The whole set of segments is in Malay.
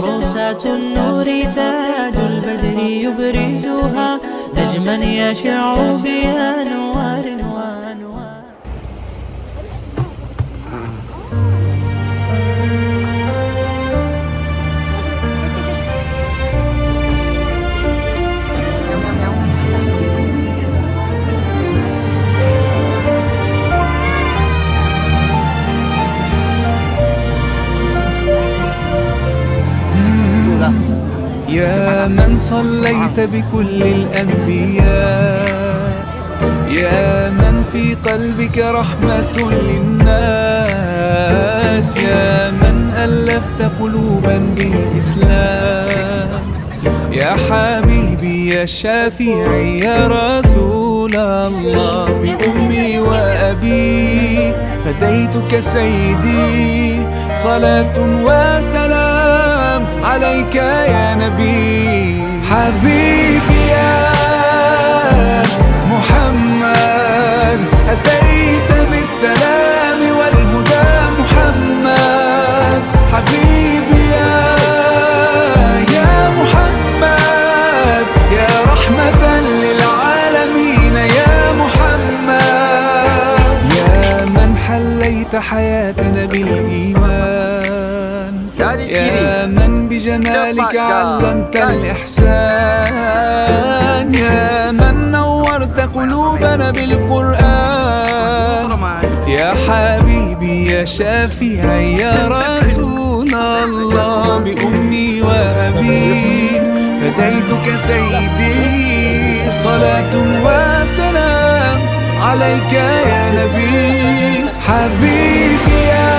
عروسات النور تاج البدر يبرزها نجما يشع بأنوار يا من صليت بكل الأنبياء. يا من في قلبك رحمة للناس. يا من ألفت قلوبا بالإسلام. يا حبيبي يا شافعي يا رسول الله. بأمي وأبي فديتك سيدي. صلاة وسلام عليك يا نبي. حبيبي يا محمد أتيت بالسلام والهدى محمد. حبيبي يا يا محمد يا رحمة للعالمين يا محمد. يا من حليت حياتنا بالإيمان. يا من بجمالك علمت الإحسان. يا من نورت قلوبنا بالقرآن. يا حبيبي يا شافعي يا رسول الله. بأمي وأبي فديتك سيدي. صلاة وسلام عليك يا نبي. حبيبي يا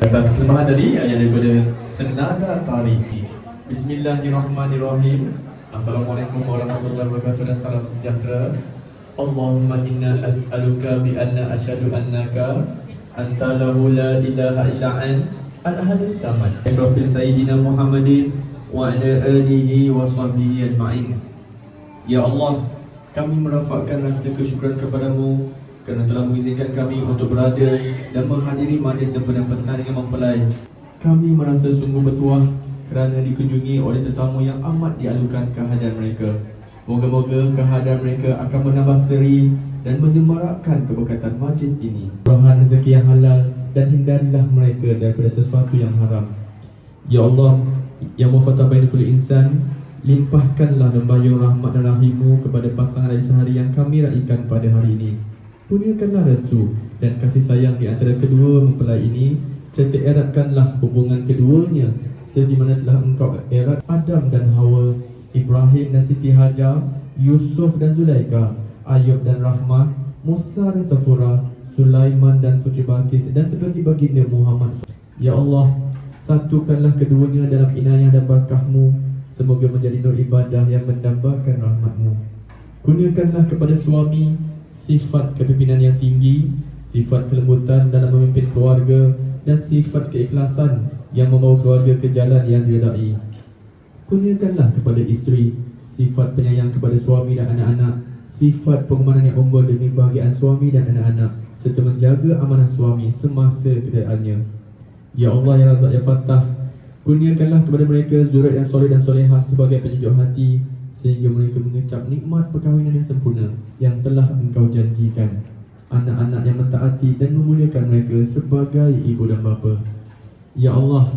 Atas persembahan tadi yang daripada Senada Tari. Bismillahirrahmanirrahim. Assalamualaikum warahmatullahi wabarakatuh dan salam sejahtera. Allahumma inna as'aluka bi anna asyhadu annaka anta la ilaha illa an al-ahadus samad. Profil Sayyidina Muhammadin wa ala alihi wa sahbihi ajma'in. Ya Allah, kami merafakkan rasa kesyukuran kepadamu kerana telah mengizinkan kami untuk berada dan menghadiri majlis sempena pesan yang mempelai. Kami merasa sungguh bertuah kerana dikunjungi oleh tetamu yang amat dialukan kehadiran mereka. Moga-moga kehadiran mereka akan menambah seri dan menyemarakkan keberkatan majlis ini. Murahan rezeki yang halal dan hindarilah mereka daripada sesuatu yang haram. Ya Allah, yang mufatab baina kulli insan, limpahkanlah lembayung rahmat dan rahimmu kepada pasangan dan sehari yang kami raikan pada hari ini. Kurniakanlah restu dan kasih sayang di antara kedua mempelai ini serta eratkanlah hubungan keduanya. Seperti mana telah engkau erat Adam dan Hawa, Ibrahim dan Siti Hajar, Yusuf dan Zulaika, Ayub dan Rahmah, Musa dan Safura, Sulaiman dan Putri Balkis dan sebagai baginda Muhammad. Ya Allah, satukanlah keduanya dalam inayah dan barakahmu Semoga menjadi nur ibadah yang mendambakan rahmatmu. Kurniakanlah kepada suami sifat kepimpinan yang tinggi Sifat kelembutan dalam memimpin keluarga Dan sifat keikhlasan yang membawa keluarga ke jalan yang diredai. Kurniakanlah kepada isteri Sifat penyayang kepada suami dan anak-anak Sifat pengemanan yang unggul demi kebahagiaan suami dan anak-anak Serta menjaga amanah suami semasa kedaannya Ya Allah ya Razak ya Fatah Kurniakanlah kepada mereka zuriat yang soleh dan solehah sebagai penyejuk hati sehingga mereka mengecap nikmat perkahwinan yang sempurna yang telah engkau janjikan. Anak-anak yang mentaati dan memuliakan mereka sebagai ibu dan bapa. Ya Allah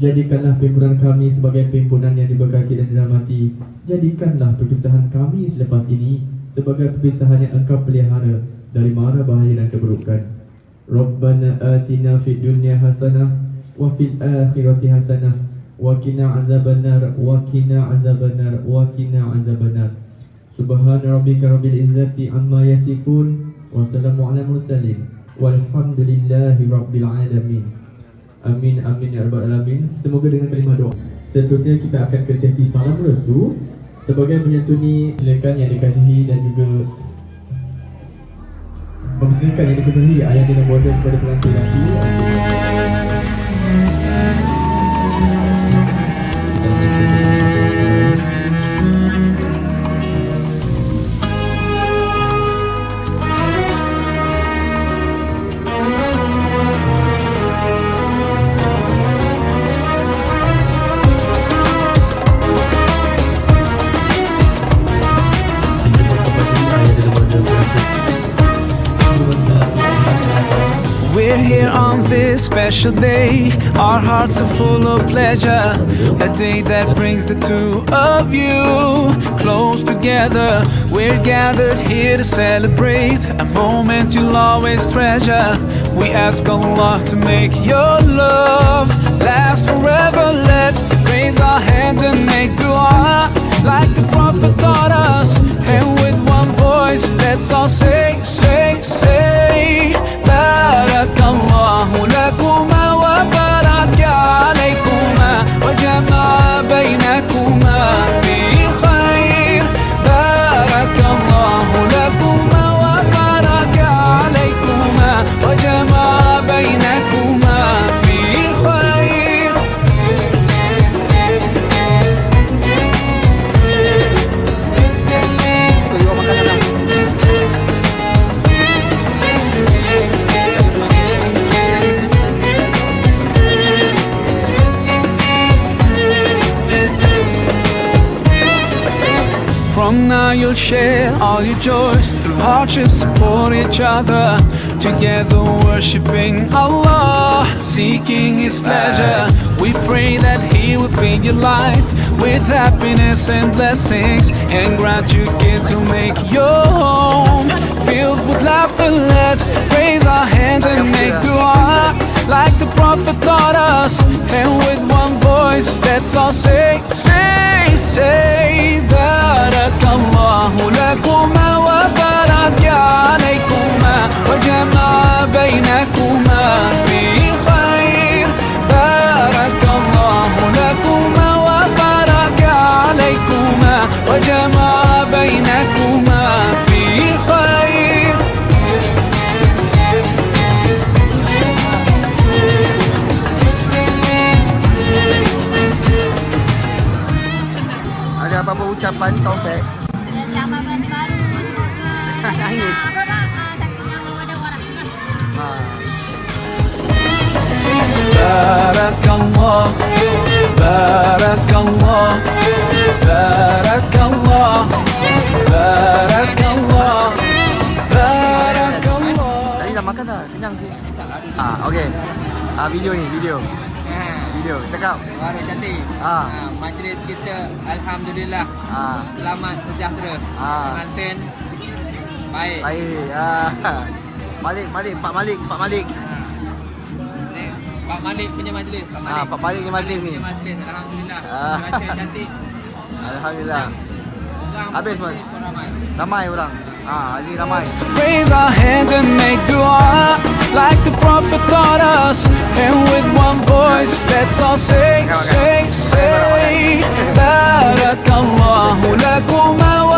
jadikanlah pimpinan kami sebagai pimpinan yang diberkati dan dirahmati. Jadikanlah perpisahan kami selepas ini sebagai perpisahan yang engkau pelihara dari mara bahaya dan keburukan. Rabbana atina fid dunya hasanah wa fil akhirati hasanah وقنا عذاب النار وقنا عذاب النار وقنا عذاب النار سبحان ربك رب العزة عما يصفون وسلام على المرسلين والحمد لله رب العالمين Amin amin ya rabbal alamin. Semoga dengan kalimah doa. Seterusnya kita akan ke sesi salam restu sebagai menyantuni silakan yang dikasihi dan juga mempersilakan yang dikasihi ayah dan border kepada pengantin nanti. We're here on this special day. Our hearts are full of pleasure. A day that brings the two of you close together. We're gathered here to celebrate a moment you'll always treasure. We ask Allah to make your love last forever. Let's raise our hands and make dua like the Prophet taught us. And with one voice, let's all say, say, say. بارك الله لكما share all your joys Through hardships support each other. Together worshipping Allah Seeking His pleasure. We pray that He will fill your life With happiness and blessings And grant you get to make your home Filled with laughter. Let's raise our hands and make dua Like the Prophet taught us And Barakallah Barakallah Barakallah Tadi dah makan dah, kenyang sih. Ah, okey. Ah, video ni, video. Video. Cakap. Baru cantik. Ah. Ha, majlis kita Alhamdulillah Ah, selamat sejahtera. Ah. Pengantin baik. baik. Ah. Malik, Malik, Pak Malik, Pak Malik. Ni, Pak Malik punya majlis. Pak Malik. Ah, Pak Malik ni majlis ni. punya majlis. Alhamdulillah. Ah. Baca cantik. Alhamdulillah. Habis, pun ramai. Orang. Ah, hari ramai. Raise our hands and make dua Like the Prophet taught us And with one voice Let's all say, say, say Barakallahu lakuma wa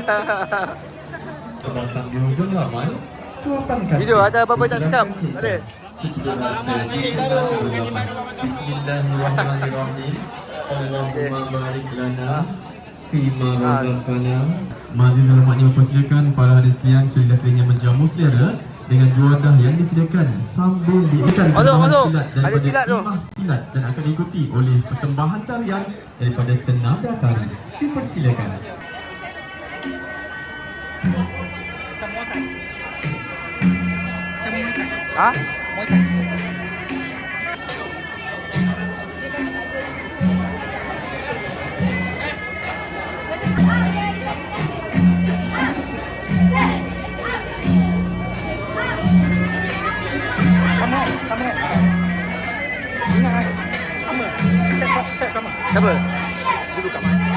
Sebatang di hujung laman Suapan kasih Video, ada apa-apa nak cakap? Tak ada? Rasa hujung laman Bismillahirrahmanirrahim Allahumma barik lana Fima razaqana Maziz Alamak ni mempersilakan para hadirin sekalian Sudah dengan menjamu selera dengan juadah yang disediakan sambil diikan Masuk, persembahan masuk. silat Ada daripada silat tu. Imah silat dan akan diikuti oleh persembahan tarian daripada senada tari. Dipersilakan. trong mối tình trong mối tình đó mối tình Siapa? Dulu kat mana?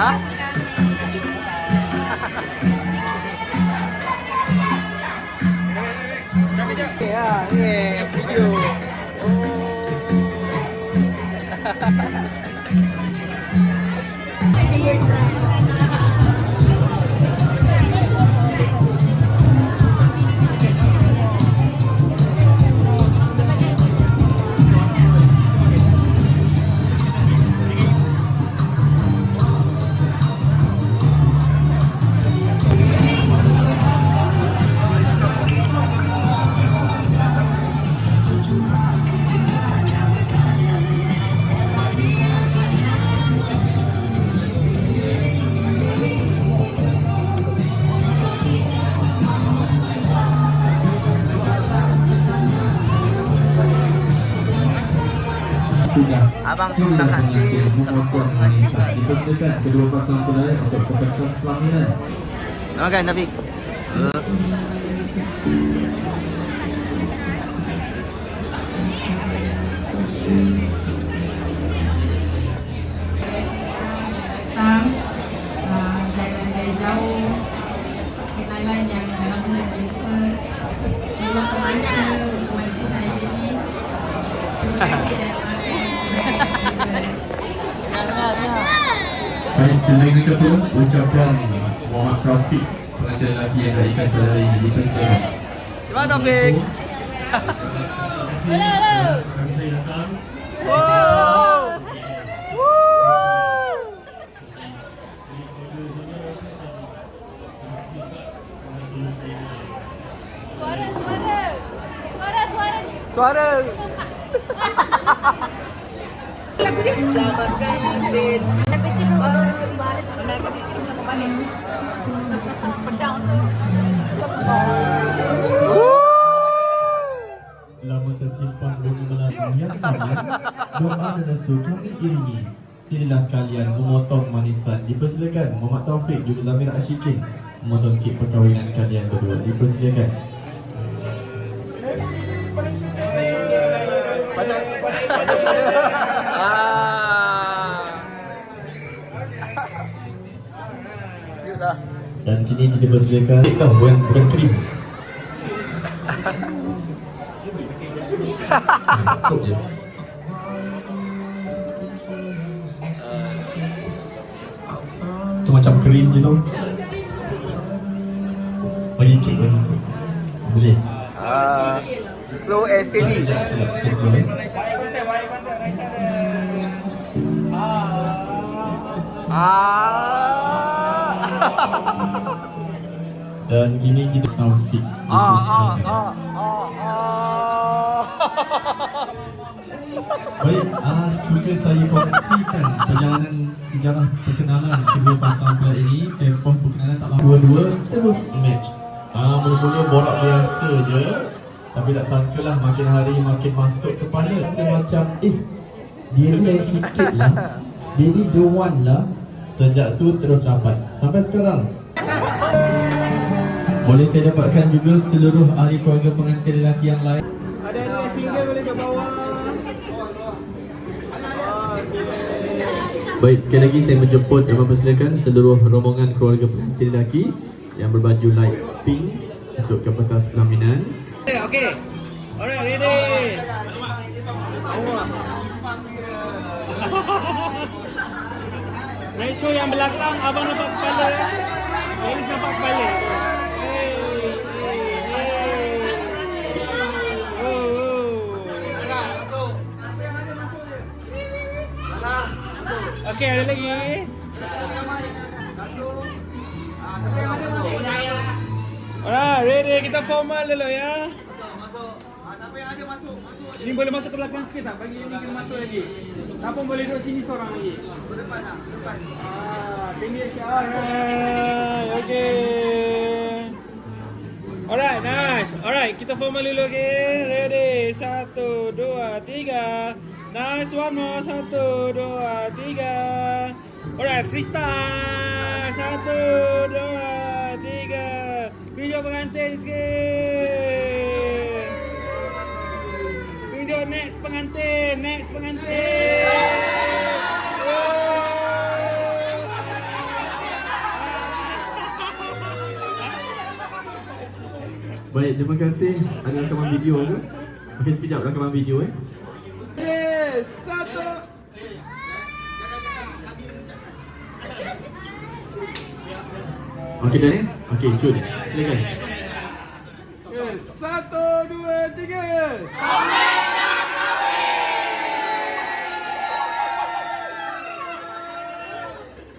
Ha? Abang kau manisan. Dipersilakan kedua untuk pelaminan. Makan Taufik? datang dari, jauh. Kenalan yang jumpa meluangkan masa untuk majlis saya ini terima kasih dan terima kasih Selain itu pun ucapan Muhammad Taufik pengantin lelaki yang ikat pada hari ini dipersilakan. Terima kasih Taufik. Wow. Suara, suara. Suara, suara. Suara. Lama tersimpan bunga melati. Biasanya Doa dan restu kami iringi. Silalah kalian memotong manisan. Dipersilakan. Muhammad Taufik juga Zamira Ashikin Memotong kek perkahwinan kalian berdua. Dipersilakan Dan kini kita persilakan Kek tau bukan, bukan krim Stop je Tu macam krim je tu Bagi kek, bagi kek Boleh? Ah. Slow and steady. Sekejap, sekejap, slow eh Ah. Dan kini kita Taufik. Ah ah ah ah ah. Baik, uh, suka saya kongsikan perjalanan sejarah perkenalan kedua pasang pula ini. Tempoh perkenalan tak lama. Dua-dua terus match. Uh, Mula-mula borak biasa je. Tapi tak sangkalah makin hari makin masuk kepala Semacam eh Dia ni lain sikit lah. Dia ni the one lah. Sejak tu terus rapat Sampai sekarang Boleh saya dapatkan juga seluruh ahli keluarga pengantin lelaki yang lain Baik, sekali lagi saya menjemput dan mempersilakan seluruh rombongan keluarga pengantin lelaki yang berbaju light pink untuk ke pentas pelaminan. Okay. Alright, ready. Ratio yang belakang, abang nampak kepala. Elis nampak kepala. Okay, ada lagi. Alright, ready. Kita formal dulu ya. Ini boleh masuk ke belakang sikit tak? Bagi ini kena masuk lagi. Apa boleh duduk sini seorang lagi? Ke depan lah, ke depan. Ah, sikit. Alright, okay. Alright, nice. Alright, kita formal dulu okay. Ready. Satu, dua, tiga. Nice, one more. Satu, dua, tiga. Alright, freestyle. Satu, dua, tiga. Video pengantin sikit. Tunjuk next pengantin, next pengantin. Baik, terima kasih. Ada rakaman video ke? Okey, sekejap rakaman video eh. Okey dah eh? Okey, cun. Silakan. Yes, satu, dua, tiga.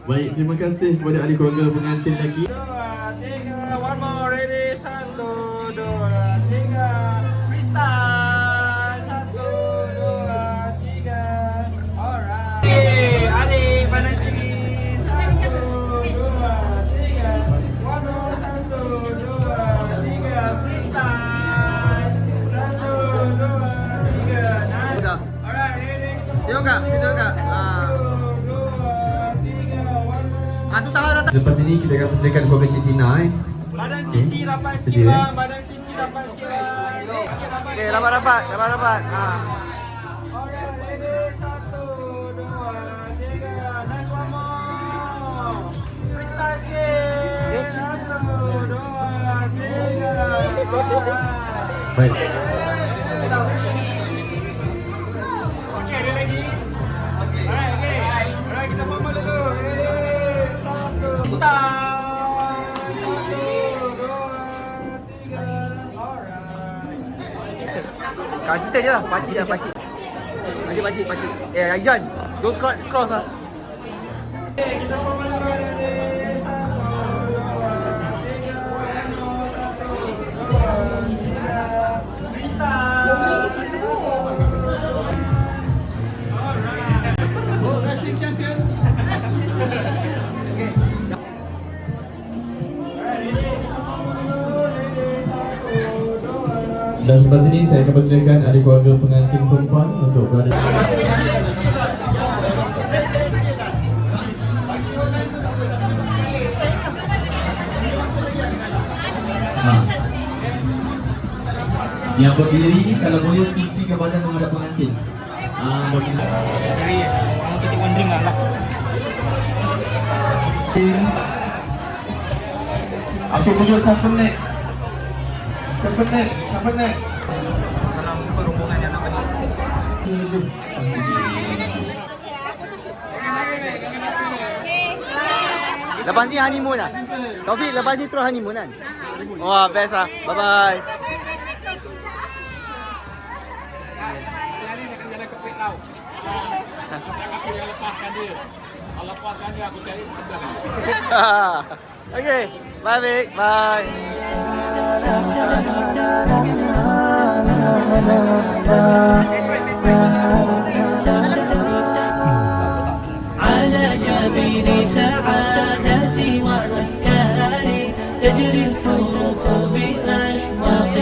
Baik, terima kasih kepada ahli keluarga pengantin lelaki. Ini kita akan persilakan keluarga Cik Tina eh. Badan sisi rapat sikit eh? bang, badan sisi rapat sikit bang. Okey, rapat rapat, rapat rapat. Alright, ready, satu, dua, tiga, nice one more. Freestyle sikit. Satu, dua, tiga. Alright. Baik. Kak kita je lah, pakcik lah pakcik. Pakcik, pakcik, pakcik Eh Aijan, don't cross, cross lah. Dan sebelah sini saya akan persilakan adik keluarga pengantin perempuan untuk berada Ha. Yang berdiri kalau boleh sisi kepada menghadap pengantin. Ah, bagi Jadi, orang kita wondering lah. Okay, tunjuk siapa next? Siapa next? Siapa next? Salam perhubungan yang nak. Lepas ni honeymoon lah. Taufik, lepas ni terus honeymoon kan? Wah, best lah. Bye-bye. okay, bye Vic, bye. على جبين سعادتي وأفكاري تجري الحروف بأشواق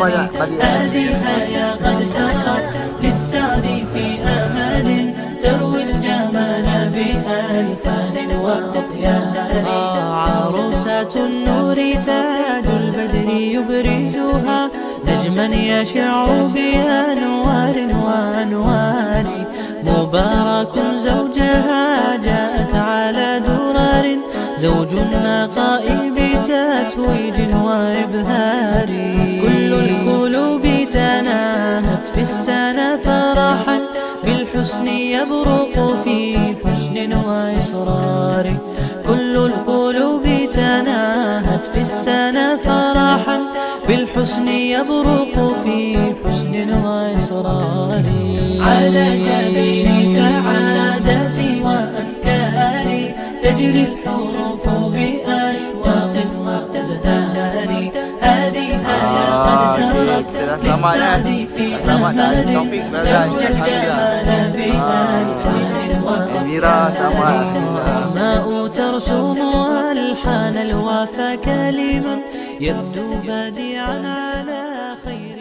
bagi? هذه الحياة قد سرت للسعد في أمل بألفان وأطيان عروسة النور تاج البدر يبرزها. نجما يشع بأنوار وأنوار. مبارك زوجها جاءت على درر زوج النقاء بتتويج وإبهار. كل القلوب تناهت في السنة فرحا. بالحسن يبرق في وإصرار كل القلوب تناهت في السنة فرحا بالحسن يبرق في حسن وإصرار. على جبين سعادتي وأفكاري تجري الحروف okay, kita dah selamat kan Selamat dan Taufik Barzan Alhamdulillah Elvira selamat أسماء ترسم ألحان الوفا كلم يبدو بديعا على خير